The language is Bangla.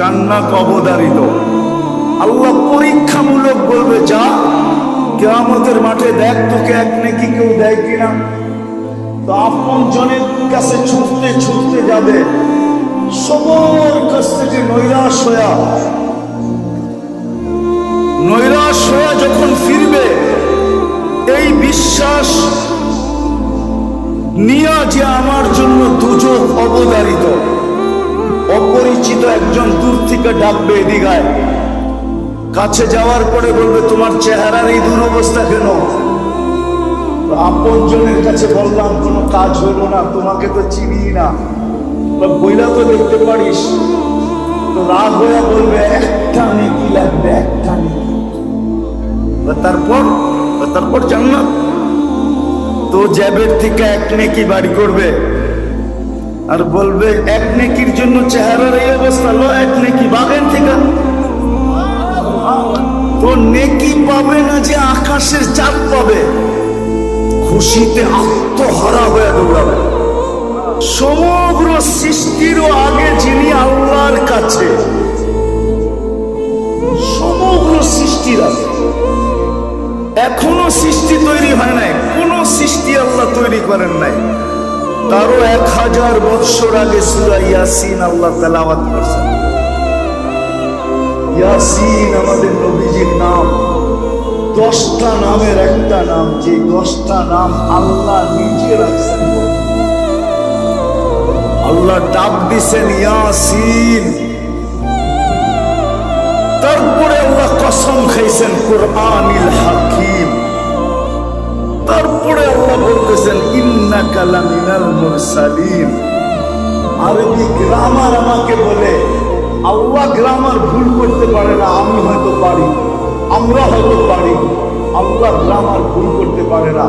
জান্নাত অবদারিত আল্লাহ পরীক্ষামূলক বলবে, যা, কেয়ামতের মাঠে দেখ তোকে এক নেকি কেউ দেয় কিনা। তো আপন জনের কাছে ছুটতে ছুটতে যাবে। সবার কাছ থেকে নৈরাশ হইয়া নৈরাশ হইয়া যখন ফিরবে, এই বিশ্বাস নিয়া যে আমার জন্য দুযোগ অবদারিত অপরিচিত একজন দূর থেকে ডাকবে এদিকায় কাছে যাওয়ার পরে বলবে, তোমার চেহারার এই দুরবস্থা কেন? আপন জনের কাছে বললাম, কোনো কাজ হলো না, তোমাকে তো চিনি না। বইলা তো দেখতে পারিস। তো রাগ হয়ে বলবে, একটা নেকি লাগবে, একটা নেকি। তারপর তারপর জান্নাত। তো জ্যাবের থেকে এক নেকি বাড়ি করবে। আর বলবে, এক নেকির জন্য চেহারার এই অবস্থা, লো এক নেকি, বাগেন থেকে। তো নেকি পাবে না যে আকাশের চাঁদ পাবে। খুশিতে আত্মহারা হয়ে দৌড়াবে। সমগ্র সৃষ্টিরও আগে যিনি আল্লাহর কাছে, সমগ্র সৃষ্টির আগে। এখনও সৃষ্টি তৈরি হয় নাই, কোন সৃষ্টি আল্লাহ তৈরি করেন নাই। তারও এক হাজার বৎসর আগে সুরা ইয়াসিন আল্লাহ তেলাওয়াত করছেন। ইয়াসিন আমাদের নবীজির নাম। দশটা নামের একটা নাম, যে দশটা নাম আল্লাহ নিজে রাখছেন। আল্লাহ ডাক দিছেন, ইয়াসিন। তারপরে আল্লাহ কসম খাইছেন, কোরআনিল হাকিম। ইন্না কালামিনাল মুরসালিন। আরবি গ্রামার আমাকে বলে? আল্লাহ গ্রামার ভুল করতে পারে না, আমি হয়তো পারি। আমরা হয়তো পারি। আল্লাহ গ্রামার ভুল করতে পারে না।